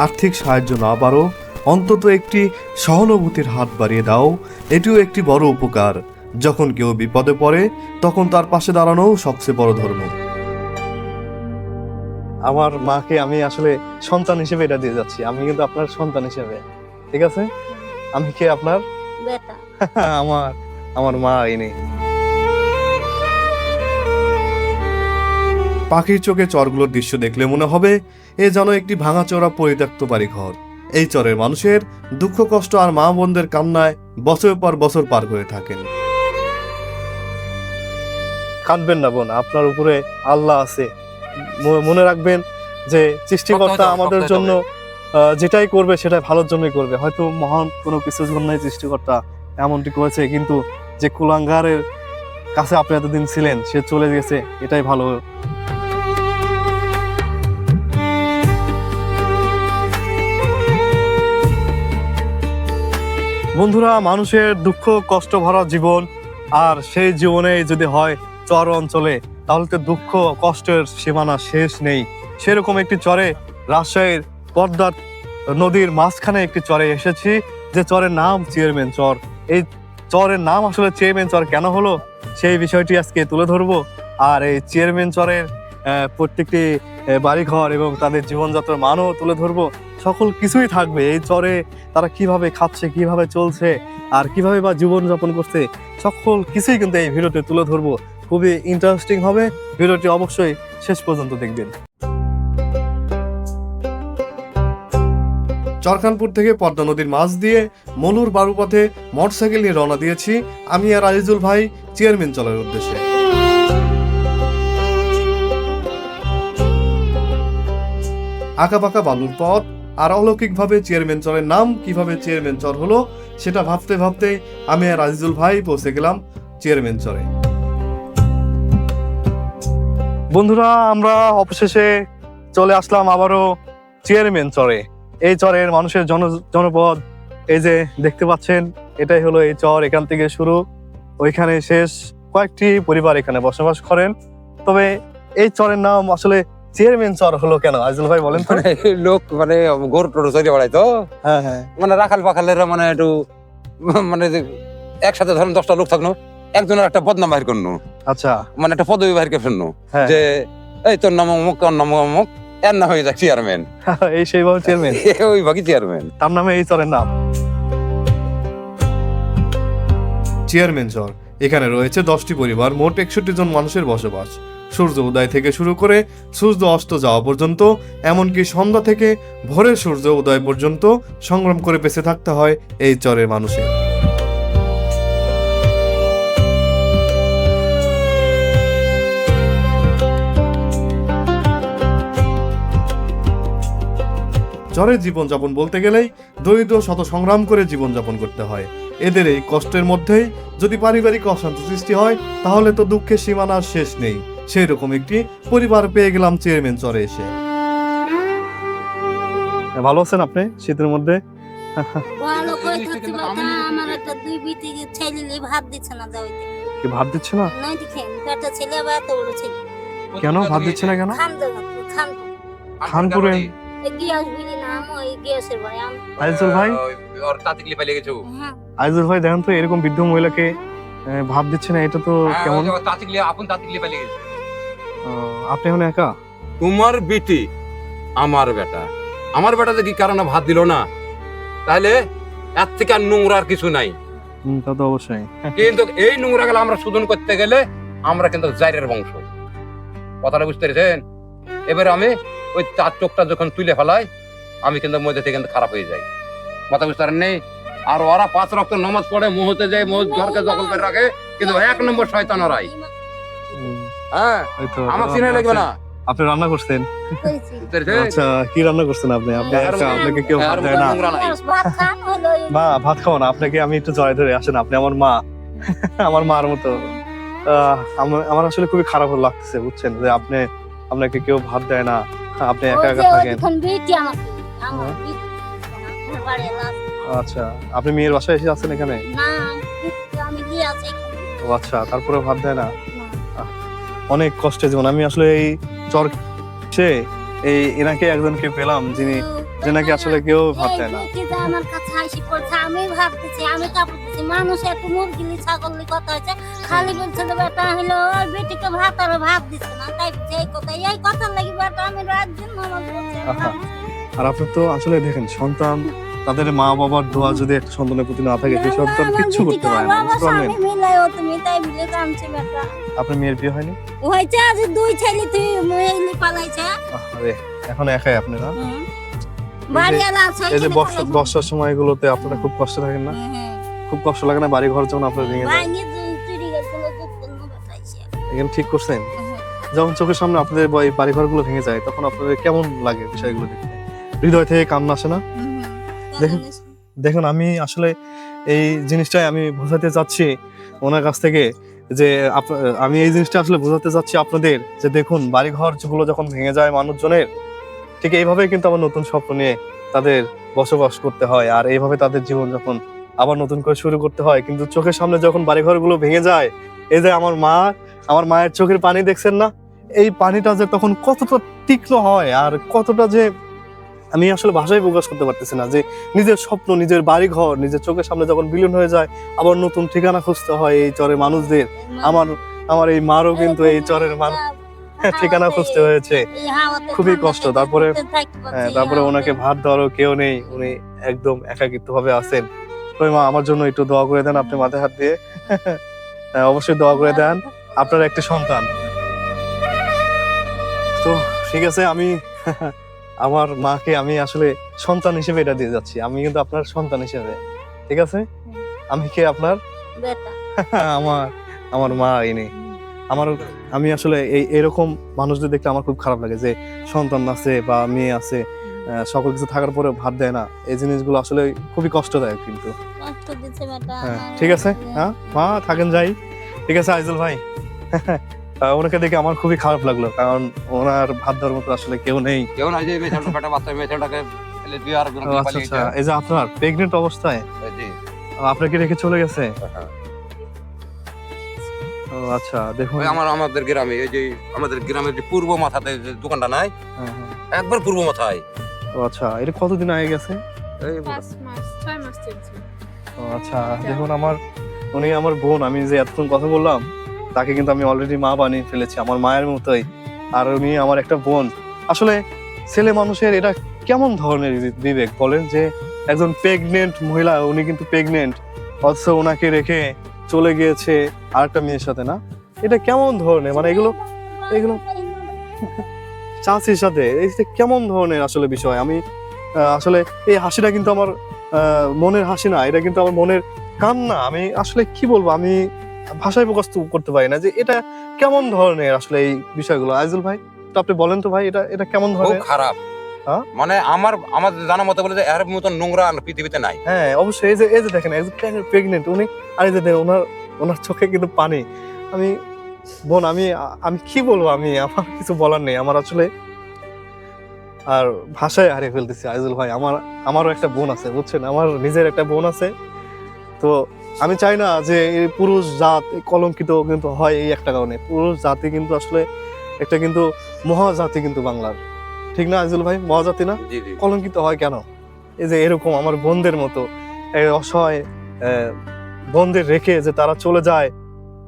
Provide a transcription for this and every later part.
আর্থিক সাহায্য না পারো অন্তত একটি সহানুভূতির হাত বাড়িয়ে দাও। এটিও একটি বড় উপকার। যখন কেউ বিপদে পড়ে তখন তার পাশে দাঁড়ানোও সবচেয়ে বড় ধর্ম। আমার মাকে আমি আসলে সন্তান হিসেবে এটা দিয়ে যাচ্ছি। আমি কিন্তু আপনার সন্তান হিসেবে। ঠিক আছে? আমি কি আপনার? আমার আমার মা ইনি পাখির চোখে চরগুলোর দৃশ্য দেখলে মনে হবে এ যেন একটি ভাঙাচোরা পরিত্যক্ত বাড়ি ঘর এই চরের মানুষের দুঃখ কষ্ট আর মা বোনদের কান্নায় বছর পর বছর পার করে থাকেন। কাঁদবেন না বোন আপনার উপরে আল্লাহ আছে। মনে রাখবেন যে সৃষ্টিকর্তা আমাদের জন্য আহ, যেটাই করবে সেটাই ভালোর জন্যই করবে। হয়তো মহান কোনো কিছুর জন্যই সৃষ্টিকর্তা এমনটি করেছে কিন্তু যে কুলাঙ্গারের কাছে আপনি এতদিন ছিলেন সে চলে গেছে এটাই ভালো। বন্ধুরা, মানুষের দুঃখ, কষ্ট ভরা জীবন আর সেই জীবনে যদি হয় চর অঞ্চলে, তাহলে তো দুঃখ, কষ্টের সীমানা শেষ নেই। সেরকম একটি চরে রাজশাহীর পদ্মার নদীর মাঝখানে একটি চরে এসেছি, যে চরের নাম চেয়ারম্যান চর। এই চরের নাম আসলে চেয়ারম্যান চর কেন হলো, সেই বিষয়টি আজকে তুলে ধরবো। আর এই চেয়ারম্যান চরের প্রত্যেকটি বাড়িঘর এবং তাদের জীবনযাত্রার মানও তুলে ধরবো। সকল কিছুই থাকবে। এই চরে তারা কীভাবে খাচ্ছে, কীভাবে চলছে, আর কীভাবে বা জীবনযাপন করছে, সকল কিছুই কিন্তু এই ভিডিওতে তুলে ধরবো। খুবই ইন্টারেস্টিং হবে। ভিডিওটি অবশ্যই শেষ পর্যন্ত দেখবেন। চরখানপুর থেকে পদ্মা নদীর মাছ দিয়ে মনুর বারুপথে মোটরসাইকেল নিয়ে রওনা দিয়েছি আমি আর আজিজুল ভাই, চেয়ারম্যান চলার উদ্দেশ্যে। আঁকা আঁকাবাঁকা বালুর পথ আর অলৌকিকভাবে চেয়ারম্যান চরের নাম কীভাবে চেয়ারম্যান চর হলো, সেটা ভাবতে ভাবতে আমি আর আজিজুল ভাই পৌঁছে গেলাম চেয়ারম্যান চরে। বন্ধুরা, আমরা অবশেষে চলে আসলাম আবারও চেয়ারম্যান চরে। এই চরের মানুষের জন, জনপদ, এই যে দেখতে পাচ্ছেন, এটাই হলো এই চর, এখান থেকে শুরু। ওইখানে শেষ। কয়েকটি পরিবার এখানে বসবাস করেন। তবে এই চরের নাম আসলে চেয়ারম্যান চর হলো কেন? আজিজুল ভাই বলেন তো। মানে লোক মানে গরু টরু চড়ে বেড়ায় তো। হ্যাঁ হ্যাঁ। মানে রাখাল পাখালেরা মানে একটু মানে একসাথে ধরেন দশটা লোক থাকল একজনের একটা বদনাম বাহির করল আচ্ছা। মানে একটা পদবি বাহির করে ফেলল হ্যাঁ। যে এই তোর নাম অমুক তোর নাম অমুক এর নাম হয়ে যাক চেয়ারম্যান। এই সেইভাবে চেয়ারম্যান। ওই ভাগই চেয়ারম্যান। তার নামে এই চরের নাম। চেয়ারম্যান চর এখানে রয়েছে দশটি পরিবার মোট একষট্টি জন মানুষের বসবাস। সূর্য উদয় থেকে শুরু করে সূর্য অস্ত যাওয়া পর্যন্ত, এমনকি সন্ধ্যা থেকে ভোরের সূর্য উদয় পর্যন্ত সংগ্রাম করে বেঁচে থাকতে হয় এই চরের মানুষের। চরের জীবনযাপন বলতে গেলেই দরিদ্র শত সংগ্রাম করে জীবনযাপন করতে হয়। এদের এই কষ্টের মধ্যেই যদি পারিবারিক অশান্তি সৃষ্টি হয়, তাহলে তো দুঃখের সীমানার শেষ নেই। সেই রকম একটি পরিবার পেয়ে গেলাম চেয়ারম্যান চরে এসে। ভালো আছেন আপনি? শীতের মধ্যে? ভালো করে থাকতে পারতাম আমার একটা দুই বিটি ছেলে ভাত দিচ্ছে না যাইতে কি ভাত দিচ্ছে না? নয় দেখেন একটা ছেলে আবার এত বড় ছেলে। কেন? ভাত দিচ্ছে না কেন? খান খান খানপুরে গিয়াস বিলি নাম ওই গিয়াসের ভাই আমি আইজুল ভাই? ওর তাতিকলি পালিয়ে গেছে? হ্যাঁ। আইজুল ভাই দেখেন তো এরকম বৃদ্ধ মহিলাকে ভাব দিচ্ছে না এটা তো হ্যাঁ, কেমন? তাতিকলি আপন তাতিকলি পালিয়ে গেছে? আপনি এখন একা? তোমার বেটি আমার বেটা। আমার বেটা যে কি কারণে ভাত দিল না? তাহলে এর থেকে আর নোংরার কিছু নাই। তা তো অবশ্যই। কিন্তু এই নোংরা গেলে আমরা শোধন করতে গেলে আমরা কিন্তু জাইরের বংশ। কথাটা বুঝতে পেরেছেন? এবারে আমি ওই চার চোখটা যখন তুলে ফেলাই আমি কিন্তু মধ্যে থেকে কিন্তু খারাপ হয়ে যাই। কথা বুঝতে পারেন নেই? আর ওরা পাঁচ রক্ত নমাজ পড়ে মুহূর্তে যায় মুহূর্ত ঘরকে দখল করে রাখে কিন্তু এক নম্বর শয়তান ওরাই হ্যাঁ? আমার লাগবে না? আপনি রান্না করছেন? আচ্ছা কি রান্না করছেন আপনি? আপনি আপনাকে কেউ ভাত দেয় না। মা ভাত খাও আপনাকে আমি একটু জয় ধরে আসেন আপনি আমার মা। আমার মার মতো। আমার আসলে খুবই খারাপ লাগতেছে বুঝছেন? যে আপনি আপনাকে কেউ ভাত দেয় না। আপনি একা একা থাকেন। হ্যাঁ। আচ্ছা আপনি মেয়ের বাসায় এসে আছেন এখানে? না বিটি আমি গিয়ে আছি ও আচ্ছা তারপরে ভাত দেয় না। অনেক কষ্টে জীবন আমি আসলে এই চর সে এই এনাকে একজনকে পেলাম যিনি যে নাকি আসলে কেউ দেয় না আমার কাছে হাসি পড়ছে আমি ভাবতেছি আমি কাপড় মানুষ একটু মুরগিলি ছাগলি কথা হচ্ছে খালি বলছে যে বেটা হইল ওর বেটিকে ভাত আর ভাত দিচ্ছে না তাই এই কথা এই কথা লাগি বেটা আমি রাত দিন নামাজ পড়ছি আর আহা। ভাত দিচ্ছি আর আপনি তো আসলে দেখেন সন্তান তাদের মা বাবার দোয়া যদি একটা সন্তানের প্রতি না থাকে সেই সন্তান কিচ্ছু করতে পারে না বুঝতে পারলেন? স্বামী তুমি তাই বলে কামছে বেটা আপনার মেয়ের বিয়ে হয়নি? হয়েছে আজ দুই ছেলে তুই মেয়েলি পালাইছে। আরে এখন একাই আপনি না? এই যে বর্ষা বর্ষার সময়গুলোতে আপনারা খুব কষ্ট থাকেন না। খুব কষ্ট লাগে না বাড়ি ঘর যখন আপনার ভেঙে যায়? এখানে ঠিক করছেন? যখন চোখের সামনে আপনাদের বাড়ি- ঘরগুলো ভেঙে যায় তখন আপনাদের কেমন লাগে বিষয়গুলো দেখতে? হৃদয় থেকে কান্না আসে না? দেখুন। আমি আসলে এই জিনিসটাই আমি বোঝাতে চাচ্ছি ওনার কাছ থেকে যে আমি এই জিনিসটা আসলে বোঝাতে চাচ্ছি আপনাদের যে দেখুন বাড়ি ঘরগুলো যখন ভেঙে যায় মানুষজনের, ঠিক এইভাবেই কিন্তু আমার নতুন স্বপ্ন নিয়ে তাদের বসবাস করতে হয় আর এইভাবে তাদের জীবন যখন আবার নতুন করে শুরু করতে হয় কিন্তু চোখের সামনে যখন বাড়ি ঘরগুলো ভেঙে যায়, এই যে আমার মা, আমার মায়ের চোখের পানি দেখছেন না এই পানিটা যে তখন কতটা তীক্ষ্ণ হয় আর কতটা যে আমি আসলে ভাষায় প্রকাশ করতে পারতেছি না যে নিজের স্বপ্ন নিজের বাড়ি ঘর নিজের চোখের সামনে যখন বিলীন হয়ে যায় আবার নতুন ঠিকানা খুঁজতে হয় এই চরের মানুষদের। আমার আমার এই মারও কিন্তু এই চরের মান ঠিকানা খুঁজতে হয়েছে। খুবই কষ্ট। তারপরে- হ্যাঁ, তারপরে ওনাকে ভাত দেওয়ারও কেউ নেই। উনি একদম একাকিত্ব ভাবে আছেন। ওই মা আমার জন্য একটু দোয়া করে দেন আপনি মাথায় হাত দিয়ে। হ্যাঁ, অবশ্যই দোয়া করে দেন। আপনার একটি সন্তান। তো ঠিক আছে আমি আমার মাকে আমি আসলে সন্তান হিসেবে এটা দিয়ে যাচ্ছি। আমি কিন্তু আপনার সন্তান হিসেবে ঠিক আছে? আমি কে আপনার? আমার আমার মা ইনি আমার আমি আসলে এই এরকম মানুষদের দেখতে আমার খুব খারাপ লাগে যে সন্তান আছে বা মেয়ে আছে সকল কিছু থাকার পরে ভাত দেয় না। এই জিনিসগুলো আসলে খুবই কষ্টদায়ক কিন্তু। হ্যাঁ ঠিক আছে। হ্যাঁ মা থাকেন যাই। ঠিক আছে আইজুল ভাই? ওনাকে দেখে আমার খুবই খারাপ লাগল কারণ ওনার ভাত দেওয়ার মতো আসলে কেউ নেই। কেউ না যে মেয়ে ছেলেটা পেটে বাচ্চা মেয়ে ফেলে দিয়ে আর ও, আচ্ছা আচ্ছা এই যে আপনার প্রেগনেন্ট অবস্থায় জি। আপনাকে রেখে চলে গেছে? হ্যাঁ। ও আচ্ছা দেখুন। আমার আমাদের গ্রামে এই যে আমাদের গ্রামের যে পূর্ব মাথাতে যে দোকানটা নাই হ্যাঁ, হ্যাঁ। একবার পূর্ব মাথায়। ও আচ্ছা এটা কতদিন আগে গেছে? এই মাস ছয় মাস ও আচ্ছা দেখুন আমার উনি আমার বোন আমি যে এতক্ষণ কথা বললাম তাকে কিন্তু আমি অলরেডি মা বানিয়ে ফেলেছি, আমার মায়ের মতোই। আর উনি আমার একটা বোন। আসলে ছেলে মানুষের এটা কেমন ধরনের বিবেক? বলেন যে একজন প্রেগনেন্ট মহিলা, উনি কিন্তু প্রেগনেন্ট অথচ ওনাকে রেখে চলে গিয়েছে আর একটা মেয়ের সাথে, না? এটা কেমন ধরনের? মানে এগুলো এগুলো চাষির সাথে এই যে কেমন ধরনের আসলে বিষয়? আমি আসলে এই হাসিটা কিন্তু আমার মনের হাসি না, এটা কিন্তু আমার মনের কান্না। আমি আসলে কি বলব? আমি ভাষায় প্রকাশ করতে পারি না যে এটা কেমন ধরনের আসলে এই বিষয়গুলো? আইজুল ভাই তো আপনি বলেন তো ভাই এটা এটা কেমন ধরনের? খারাপ। হ্যাঁ? মানে আমার আমার জানা মতে বলে যে এর মতন নোংরা আর পৃথিবীতে নাই। হ্যাঁ অবশ্যই এই যে এই যে দেখেন প্রেগনেন্ট উনি আর এই যে ওনার ওনার চোখে কিন্তু পানি। আমি বোন আমি আমি কি বলব আমি আমার কিছু বলার নেই। আমার আসলে আর ভাষায় হারিয়ে ফেলতেছি আইজুল ভাই। আমার আমারও একটা বোন আছে বুঝছেন? আমার নিজের একটা বোন আছে। তো আমি চাই না যে এই পুরুষ জাত কলঙ্কিত কিন্তু হয় এই একটা কারণে। পুরুষ জাতি কিন্তু আসলে একটা কিন্তু মহাজাতি কিন্তু বাংলার। ঠিক না আইজুল ভাই? মহাজাতি না? কলঙ্কিত হয় কেন? এই যে এরকম আমার বোনদের মতো এই অসহায় আহ, বোনদের রেখে যে তারা চলে যায়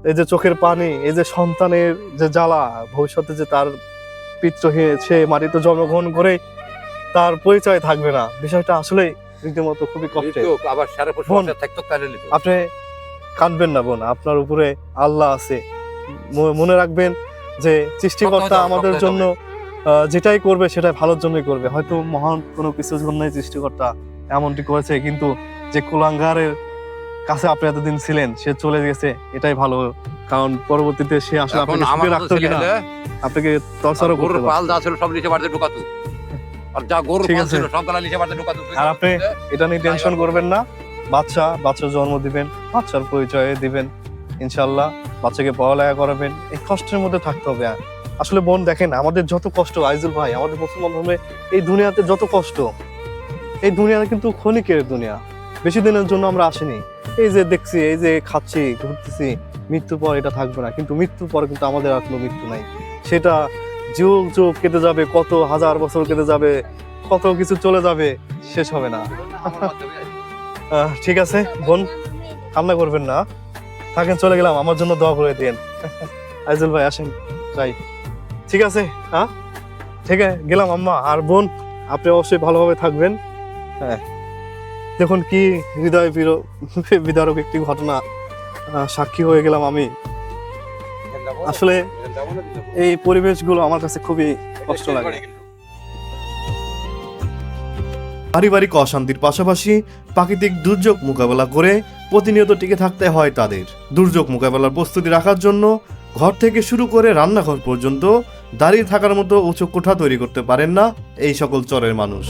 এই যে চোখের পানি এই যে সন্তানের যে জ্বালা ভবিষ্যতে যে তার পিত্রহীন সে মাটিতে জন্মগ্রহণ করে তার পরিচয় থাকবে না। বিষয়টা আসলে রীতিমতো খুবই কষ্টের আবার সারা পশু থাকতো তাহলে আপনি কাঁদবেন না বোন আপনার উপরে আল্লাহ আছে। মনে রাখবেন যে সৃষ্টিকর্তা আমাদের জন্য যেটাই করবে সেটাই ভালোর জন্যই করবে। হয়তো মহান কোনো কিছুর জন্যই সৃষ্টিকর্তা এমনটি করেছে কিন্তু যে কুলাঙ্গারের কাছে আপনি এতদিন ছিলেন সে চলে গেছে এটাই ভালো। কারণ পরবর্তীতে সে আসলে আপনাকে রাখতো কিনা আপনাকে তরসারও করতে। পাল যা ছিল সব নিচে বাড়িতে ঢুকাতো। আর যা গরুর ঠিক আছে। ছিল সব নিচে বাড়িতে আর আপনি- এটা নিয়ে টেনশন করবেন না। বাচ্চা বাচ্চার জন্ম দিবেন বাচ্চার পরিচয় দিবেন ইনশাল্লাহ বাচ্চাকে পড়ালেখা করাবেন। এই কষ্টের মধ্যে থাকতে হবে আসলে বোন দেখেন আমাদের যত কষ্ট আইজুল ভাই আমাদের মুসলমান ধর্মে এই দুনিয়াতে যত কষ্ট এই দুনিয়া কিন্তু ক্ষণিকের দুনিয়া। বেশি দিনের জন্য আমরা আসিনি। এই যে দেখছি এই যে খাচ্ছি ঘুরতেছি মৃত্যুর পর এটা থাকবে না। কিন্তু মৃত্যুর পর কিন্তু আমাদের আর কোনো মৃত্যু নাই। সেটা যুগ যুগ কেটে যাবে, কত হাজার বছর কেটে যাবে, কত কিছু চলে যাবে, শেষ হবে না। ঠিক আছে, বোন, কান্না করবেন না। থাকেন, চলে গেলাম, আমার জন্য দোয়া করে দিন আইজুল ভাই, আসেন, যাই। ঠিক আছে হ্যাঁ ঠিক আছে, গেলাম, আম্মা। আর বোন, আপনি অবশ্যই ভালোভাবে থাকবেন। হ্যাঁ। দেখুন কি হৃদয় বিদারক একটি ঘটনা সাক্ষী হয়ে গেলাম আমি। আসলে এই পরিবেশগুলো আমার কাছে খুবই কষ্ট লাগে। পারিবারিক অশান্তির পাশাপাশি প্রাকৃতিক দুর্যোগ মোকাবেলা করে প্রতিনিয়ত টিকে থাকতে হয় তাদের। দুর্যোগ মোকাবেলার প্রস্তুতি রাখার জন্য ঘর থেকে শুরু করে রান্নাঘর পর্যন্ত দাঁড়িয়ে থাকার মতো উঁচু কোঠা তৈরি করতে পারেন না এই সকল চরের মানুষ।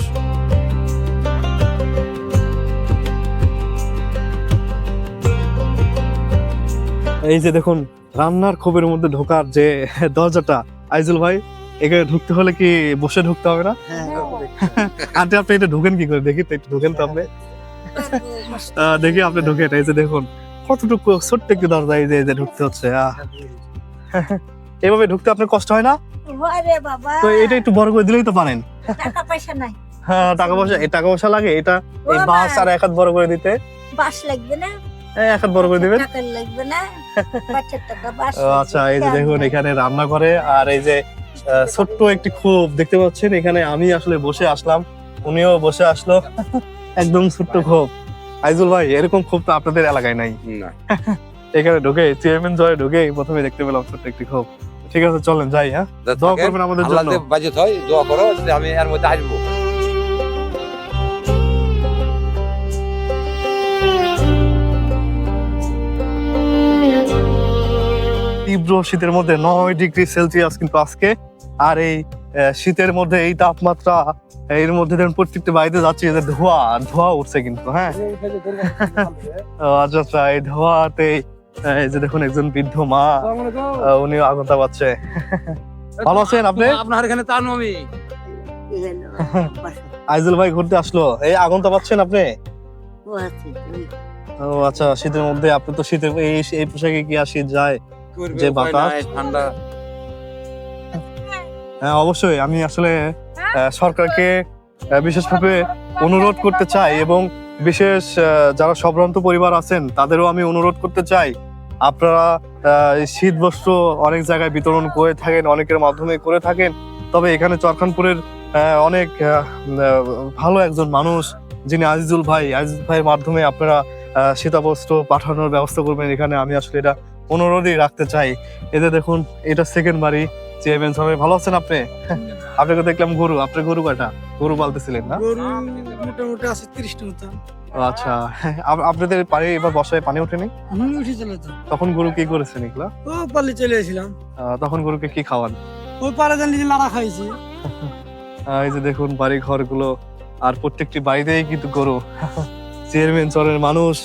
এই যে দেখুন রান্নার খোপের মধ্যে ঢোকার যে দরজাটা আইজুল ভাই এখানে ঢুকতে হলে কি বসে ঢুকতে হবে না? আন্টি আপনি এটা ঢুকেন কি করে? দেখি তো একটু ঢুকেন তো আপনি। আহ, দেখি আপনি ঢুকেন এই যে দেখুন কতটুকু ছোট্ট একটি দরজা এই যে এই যে ঢুকতে হচ্ছে। আহ। এভাবে ঢুকতে আপনার কষ্ট হয় না? তো এটা একটু বড় করে দিলেই তো পারেন। টাকা পয়সা নাই। হ্যাঁ টাকা পয়সা টাকা পয়সা লাগে এটা এই বাস আর এক হাত বড় করে দিতে। বাস লাগবে না? এক হাত বড় করে দিবেন। লাগবে না পাঁচের টাকা বাস ও, আচ্ছা এই যে দেখুন এখানে রান্না করে আর এই যে ছোট্ট একটি খোপ দেখতে পাচ্ছেন এখানে আমি আসলে বসে আসলাম উনিও বসে আসলো একদম ছোট্ট খোপ আইজুল ভাই এরকম খোপ তো আপনাদের এলাকায় নাই। এখানে ঢুকে চেয়ারম্যান জয় ঢুকে প্রথমে দেখতে পেলাম ছোট্ট একটি খোপ ঠিক আছে চলেন যাই হ্যাঁ? দোয়া করবেন আমাদের জন্য। বাজেট হয় দোয়া করো আমি এর মধ্যে আসব। তীব্র শীতের মধ্যে নয় ডিগ্রি সেলসিয়াস কিন্তু আজকে। আর এই শীতের মধ্যে এই তাপমাত্রা এর মধ্যে ধরুন প্রত্যেকটা বাড়িতে যাচ্ছি যে ধোয়া ধোয়া উঠছে কিন্তু হ্যাঁ। আচ্ছা আচ্ছা এই ধোয়াতে এই যে দেখুন একজন বৃদ্ধ মা আহ, উনিও আগন্তা পাচ্ছে ভালো আছেন আপনি? আপনার এখানে তার আমি আইজুল ভাই ঘুরতে আসলো। এই আগন্তা পাচ্ছেন আপনি? ও আচ্ছা শীতের মধ্যে আপনি তো শীতের এই এই পোশাকে কি আর শীত যায়? যে বাতাস। ঠান্ডা। হ্যাঁ অবশ্যই। আমি আসলে সরকারকে বিশেষভাবে অনুরোধ করতে চাই এবং বিশেষ যারা সভ্রান্ত পরিবার আছেন তাদেরও আমি অনুরোধ করতে চাই। আপনারা শীত বস্ত্র অনেক জায়গায় বিতরণ করে থাকেন অনেকের মাধ্যমে করে থাকেন। তবে এখানে চরখানপুরের আহ, অনেক ভালো একজন মানুষ যিনি আজিজুল ভাই আজিজুল ভাইয়ের মাধ্যমে আপনারা আহ, শীতাবস্ত্র পাঠানোর ব্যবস্থা করবেন এখানে। আমি আসলে এটা অনুরোধই রাখতে চাই। এতে দেখুন এটা সেকেন্ড বাড়ি। চেয়ারম্যান সাহেব ভালো আছেন আপনি? আপনাকে দেখলাম গরু। আপনি গরু কয়টা? গরু পালতেছিলেন না? গরু মোটামুটি আছে তিরিশটা মতো। আচ্ছা আপ- আপনাদের পানি এবার বর্ষায় পানি ওঠেনি? উঠে চলে তখন গরু কি করেছেন এগুলা? ও পালি চলে এসেছিলাম তখন গরুকে কি খাওয়ান? ওই পাড়া জানলি যে লাড়া খাইছি। এই যে দেখুন বাড়ি ঘরগুলো আর প্রত্যেকটি বাড়িতেই কিন্তু গরু। চেয়ারম্যান চরের মানুষ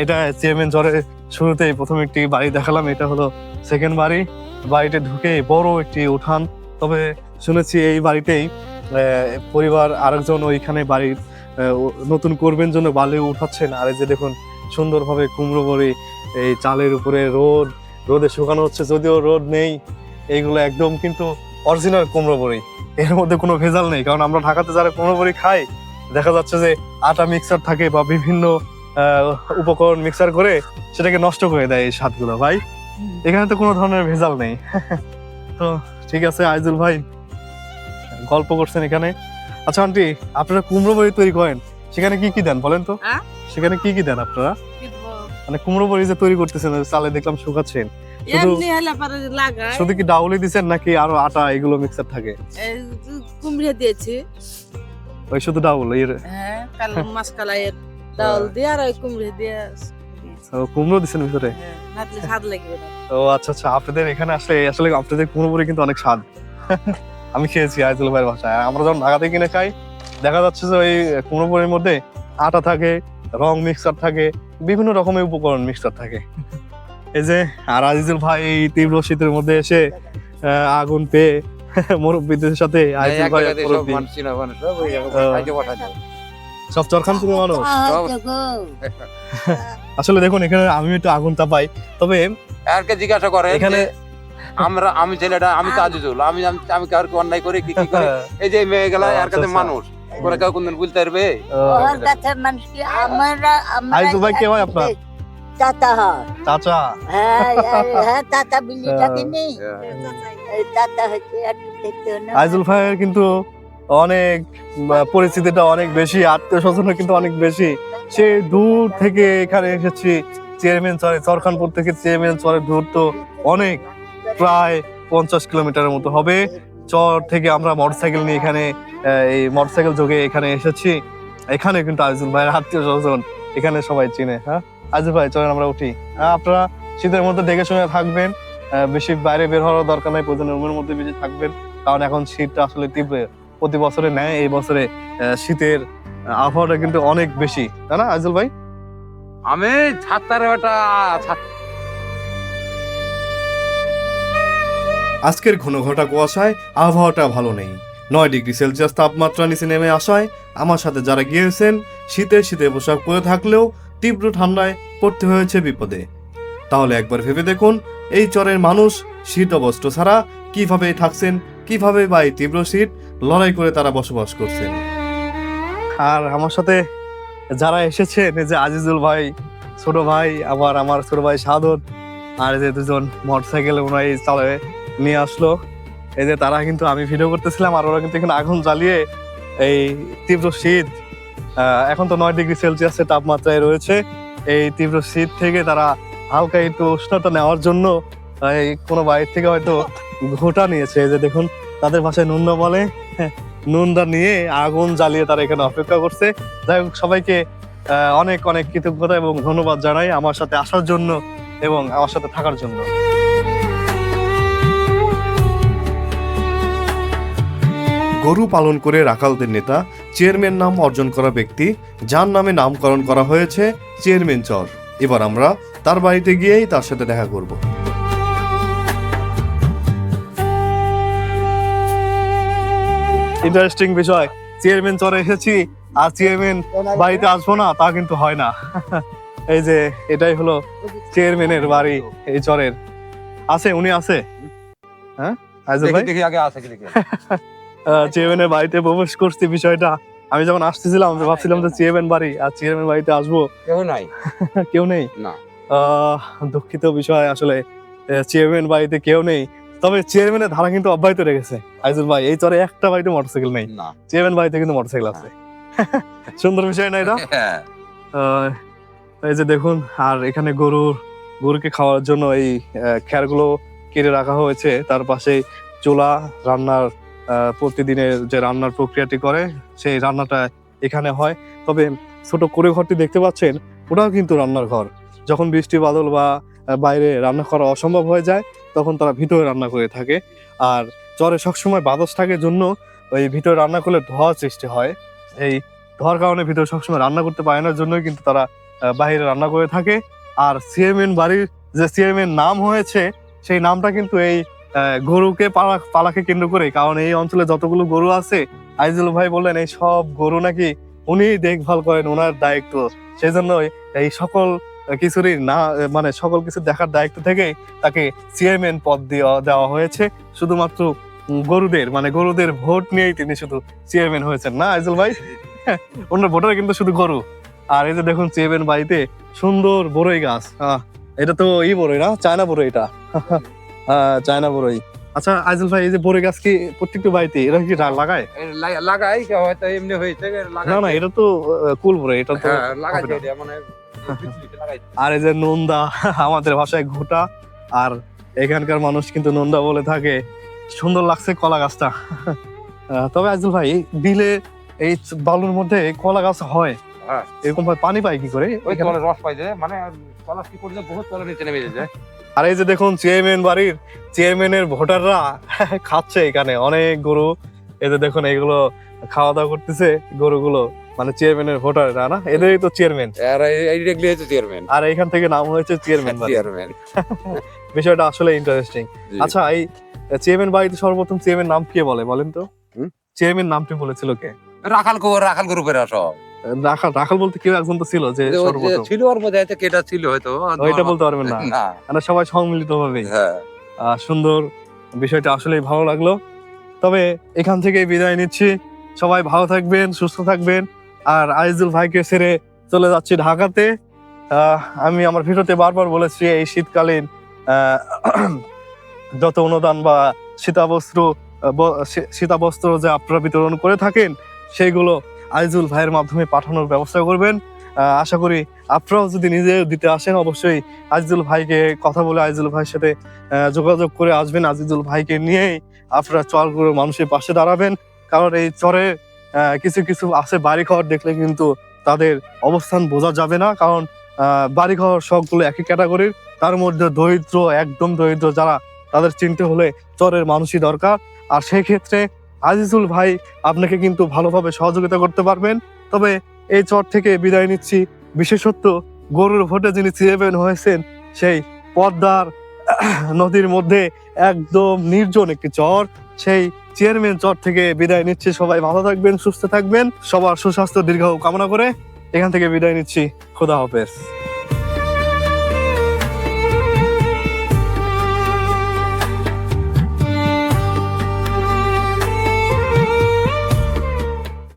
এটা চেয়ারম্যান চরের শুরুতেই প্রথম একটি বাড়ি দেখালাম, এটা হলো সেকেন্ড বাড়ি। বাড়িতে ঢুকে বড় একটি উঠান। তবে শুনেছি এই বাড়িতেই পরিবার আরেকজন ওইখানে বাড়ির নতুন করবেন জন্য বালি উঠাচ্ছেন। আর এই যে দেখুন, সুন্দরভাবে কুমড়ো বড়ি, এই চালের উপরে রোদ, রোদে শুকানো হচ্ছে, যদিও রোদ নেই, এইগুলো একদম কিন্তু অরিজিনাল কুমড়ো বড়ি। এর মধ্যে কোনো ভেজাল নেই, কারণ আমরা ঢাকাতে যারা কুমড়ো বড়ি খাই, দেখা যাচ্ছে যে আটা মিক্সার থাকে বা বিভিন্ন উপকরণ মিক্সার করে সেটাকে নষ্ট করে দেয় এই স্বাদগুলো। ভাই এখানে তো কোনো ধরনের ভেজাল নেই। তো ঠিক আছে আইজুল ভাই গল্প করছেন এখানে। আচ্ছা আন্টি আপনারা কুমড়ো বড়ি তৈরি করেন সেখানে কি কি দেন বলেন তো? সেখানে কি কি দেন আপনারা? মানে কুমড়ো বড়ি যে তৈরি করতেছেন চালে দেখলাম শুকাচ্ছেন। শুধু কি ডাউলি দিচ্ছেন নাকি আরও আটা এগুলো মিক্সার থাকে? কুমড়ে দিয়েছি। ওই শুধু ডাউল এর হ্যাঁ কাল মাছ কালাইয়ের। ডাল দিয়ে আর ওই কুমড়ে দিয়ে ও, কুমড়ো দিচ্ছেন ভিতরে? হ্যাঁ, নাতলে স্বাদ লাগবে ও আচ্ছা আচ্ছা আপনাদের এখানে আসলে আসলে আপনাদের কুমড়ো কিন্তু অনেক স্বাদ। আমি খেয়েছি আয়তুল ভাইয়ের বাসায়। আমরা যখন ঢাকাতে কিনে খাই দেখা যাচ্ছে যে ওই কুমড়ো বড়ির মধ্যে আটা থাকে রং মিক্সার থাকে বিভিন্ন রকমের উপকরণ মিক্সার থাকে। এই যে আর আজিজুল ভাই এই তীব্র শীতের মধ্যে এসে আহ, আগুন পেয়ে মুরব্বীদের সাথে আজিজুল ভাই। সব চরখানপুরের মানুষ? আসলে দেখুন এখানে আমি একটু আগুন তাপাই তবে আর কে জিজ্ঞাসা করে এখানে আমরা আমি ছেলেটা আমি তো আজিজুল আমি আমি আমি কারকে অন্যায় করি কি কি করে? এই যে মেয়ে গেলা আর কাছে আচ্ছা, আচ্ছা। মানুষ। করে কেউ কোনদিন বলতে পারবে? আহ, ওর কাছে মানুষ কি আমরা আমরা ভাই কে হয় আপনার? চাচা চাচা? হ্যাঁ হ্যাঁ, হ্যাঁ চাচা বিল্লি আহ, নেই? চাচা হচ্ছে একটু দেখতে না আইজুল ভাইয়ের কিন্তু অনেক পরিস্থিতিটা অনেক বেশি আত্মীয় স্বজনও কিন্তু অনেক বেশি। সে দূর থেকে এখানে এসেছি, চেয়ারম্যান চরে, চরখানপুর থেকে চেয়ারম্যান চরের দূরত্ব অনেক। প্রায় পঞ্চাশ কিলোমিটারের মতো হবে। চর থেকে আমরা মোটরসাইকেল নিয়ে এখানে এই মোটরসাইকেল যোগে এখানে এসেছি। এখানে কিন্তু আইজুল ভাইয়ের আত্মীয় স্বজন এখানে সবাই চিনে হ্যাঁ? আইজুল ভাই, চলেন আমরা উঠি। হ্যাঁ আপনারা শীতের মধ্যে দেখে শুনে থাকবেন। বেশি বাইরে বের হওয়ার দরকার নাই, প্রয়োজন রুমের মধ্যে বেশি থাকবেন। কারণ এখন শীতটা আসলে তীব্র। প্রতি বছরে নেয় এই বছরে শীতের আবহাওয়াটা কিন্তু অনেক বেশি। তাই না আইজুল ভাই? আমি ছাত্তার আজকের ঘন ঘটা কুয়াশায় আবহাওয়াটা ভালো নেই। নয় ডিগ্রি সেলসিয়াস তাপমাত্রা নিচে নেমে আসায় আমার সাথে যারা গিয়েছেন শীতে শীতে পোশাক পরে থাকলেও তীব্র ঠান্ডায় পড়তে হয়েছে বিপদে। তাহলে একবার ভেবে দেখুন এই চরের মানুষ শীত বস্ত্র ছাড়া কীভাবে থাকছেন কীভাবে বা এই তীব্র শীত লড়াই করে তারা বসবাস করছেন আর আমার সাথে যারা এসেছেন যে আজিজুল ভাই, ছোট ভাই, আবার আমার ছোট ভাই সাধন, আর যে দুজন মোটরসাইকেল ওনাই চালাবে নিয়ে আসলো। এই যে তারা কিন্তু আমি ভিডিও করতেছিলাম, আর ওরা কিন্তু এখন আগুন জ্বালিয়ে এই তীব্র শীত এখন তো নয় ডিগ্রি সেলসিয়াসের তাপমাত্রায় রয়েছে। এই তীব্র শীত থেকে তারা হালকা একটু উষ্ণতা নেওয়ার জন্য, এই কোনো বাইরে থেকে হয়তো ঘোটা নিয়েছে। এই যে দেখুন তাদের ভাষায় নুন্না বলে। হ্যাঁ, নুনদা নিয়ে আগুন জ্বালিয়ে তারা এখানে অপেক্ষা করছে। যাই হোক সবাইকে অনেক অনেক কৃতজ্ঞতা এবং ধন্যবাদ জানাই আমার সাথে আসার জন্য এবং আমার সাথে থাকার জন্য। গরু পালন করে রাখালদের নেতা চেয়ারম্যান নাম অর্জন করা ব্যক্তি যার নামে নামকরণ করা হয়েছে চেয়ারম্যান চর। এবার আমরা তার বাড়িতে গিয়েই তার সাথে দেখা করব। ইন্টারেস্টিং বিষয়। চেয়ারম্যান চরে এসেছি আর চেয়ারম্যান বাড়িতে আসব না তা কিন্তু হয় না। এই যে এটাই হলো চেয়ারম্যানের বাড়ি এই চরের। আছে উনি আছে? হ্যাঁ? ভাই? দেখি আগে আছে কি চেয়ারম্যানের বাড়িতে প্রবেশ করছি বিষয়টা। আমি যখন আসতেছিলাম ভাবছিলাম যে চেয়ারম্যান বাড়ি আর চেয়ারম্যান বাড়িতে আসব। কেউ নাই। কেউ নেই? না। আহ, দুঃখিত বিষয় আসলে। চেয়ারম্যান বাড়িতে কেউ নেই। তবে চেয়ারম্যানের ধারা কিন্তু অব্যাহত রেখেছে। আইজুল ভাই এই চরে একটা বাড়িতে মোটরসাইকেল নেই। না। চেয়ারম্যান বাড়িতে কিন্তু মোটরসাইকেল আছে। সুন্দর বিষয় না এটা? হ্যাঁ। এই যে দেখুন আর এখানে গরুর গরুকে খাওয়ার জন্য এই খ্যারগুলো কেটে রাখা হয়েছে। তার পাশে চুলা রান্নার প্রতিদিনের যে রান্নার প্রক্রিয়াটি করে সেই রান্নাটা এখানে হয়। তবে ছোট করে ঘরটি দেখতে পাচ্ছেন ওটাও কিন্তু রান্নার ঘর। যখন বৃষ্টি বাদল বা বাইরে রান্না করা অসম্ভব হয়ে যায় তখন তারা ভিতরে রান্না করে থাকে। আর জ্বরে সবসময় বাতাস থাকে জন্য ওই ভিতরে রান্না করলে ধোঁয়া সৃষ্টি হয়। এই ধোয়ার কারণে ভিতরে সবসময় রান্না করতে পারে না জন্যই কিন্তু তারা বাইরে রান্না করে থাকে। আর সিএমএন বাড়ির যে সিএমএন নাম হয়েছে, সেই নামটা কিন্তু এই গরুকে পালা, পালাকে কেন্দ্র করে কারণ এই অঞ্চলে যতগুলো গরু আছে, আইজুল ভাই বললেন, এই সব গরু নাকি উনি দেখভাল করেন ওনার দায়িত্ব। সেই জন্য এই সকল কিছুরই না মানে সকল কিছু দেখার দায়িত্ব থেকে তাকে চেয়ারম্যান পদ দেওয়া দেওয়া হয়েছে। শুধুমাত্র গরুদের মানে গরুদের ভোট নিয়েই তিনি শুধু চেয়ারম্যান হয়েছেন না আইজুল ভাই? অন্য ভোটার কিন্তু শুধু গরু। আর এই যে দেখুন চেয়ারম্যান বাড়িতে সুন্দর বড়ই গাছ। আহ, এটা তো ই বড়ই না চায়না বড়ই এটা। হ্যাঁ চায়না বড়ই আচ্ছা আইজুল ভাই এই যে বড়ই গাছ কি প্রত্যেকটা বাড়িতে এরা কি লাগায়? এই লা- লাগাই কেউ হয়তো এমনি হয়েছে না না এটা তো কুল বড়ই এটা তো হ্যাঁ মানে আর এই যে নন্দা আমাদের ভাষায় ঘোটা আর এখানকার মানুষ কিন্তু নন্দা বলে থাকে। সুন্দর লাগছে কলা গাছটা। তবে আজুল ভাই বিলে এই বালুর মধ্যে কলা গাছ হয়? হ্যাঁ। এরকম ভাবে পানি পায় কি করে? ওই এখানে? রস পাই যে মানে কলা কি করলে বহুত তলে নিচে নেমে যায় আর এই যে দেখুন চেয়ারম্যান বাড়ির চেয়ারম্যানের ভোটাররা খাচ্ছে এখানে। অনেক গরু এই যে দেখুন এগুলো খাওয়া দাওয়া করতেছে গরুগুলো। মানে চেয়ারম্যানের ভোটাররা না এদেরই তো চেয়ারম্যান আর এই- রেগলি হচ্ছে চেয়ারম্যান আর এখান থেকে নাম হয়েছে চেয়ারম্যান চেয়ারম্যান বিষয়টা আসলে ইন্টারেস্টিং আচ্ছা এই চেয়ারম্যান বাড়িতে সর্বপ্রথম চেয়ারম্যান নাম কে বলে বলেন তো? চেয়ারম্যান নামটি বলেছিল কে? রাখাল গো রাখাল গরু করে আসো। রাখাল রাখাল বলতে কেউ একজন তো ছিল যে সর্বপ্রথম। ছিল ওর মধ্যে হয়তো কেটা ছিল হয়তো। ওইটা বলতে পারবেন না। না। মানে সবাই সম্মিলিত ভাবে হ্যাঁ সুন্দর বিষয়টা আসলেই ভালো লাগল। তবে এখান থেকে বিদায় নিচ্ছি। সবাই ভালো থাকবেন সুস্থ থাকবেন। আর আইজুল ভাইকে ছেড়ে চলে যাচ্ছি ঢাকাতে। আমি আমার ভিডিওতে বারবার বলেছি, এই শীতকালীন যত অনুদান বা শীতাবস্ত্র শীতাবস্ত্র যে আপনারা বিতরণ করে থাকেন সেইগুলো আইজুল ভাইয়ের মাধ্যমে পাঠানোর ব্যবস্থা করবেন। আশা করি আপনারাও যদি নিজে দিতে আসেন, অবশ্যই আজিজুল ভাইকে কথা বলে আজিজুল ভাইয়ের সাথে যোগাযোগ করে আসবেন। আজিজুল ভাইকে নিয়েই আপনারা চরগুলো মানুষের পাশে দাঁড়াবেন। কারণ এই চরে কিছু কিছু আছে বাড়ি বাড়িঘর দেখলে কিন্তু তাদের অবস্থান বোঝা যাবে না কারণ আহ, বাড়িঘর সবগুলো একই ক্যাটাগরির তার মধ্যে দরিদ্র একদম দরিদ্র যারা তাদের চিনতে হলে চরের মানুষই দরকার। আর সেই ক্ষেত্রে আজিজুল ভাই আপনাকে কিন্তু ভালোভাবে সহযোগিতা করতে পারবেন। তবে এই চর থেকে বিদায় নিচ্ছি। বিশেষত্ব গরুর ভোটে যিনি চেয়ারম্যান হয়েছেন সেই পদ্মার নদীর মধ্যে একদম নির্জন একটি চর। সেই চেয়ারম্যান চর থেকে বিদায় নিচ্ছি। সবাই ভালো থাকবেন, সুস্থ থাকবেন। সবার সুস্বাস্থ্য দীর্ঘ কামনা করে এখান থেকে বিদায় নিচ্ছি। খোদা হাফেজ।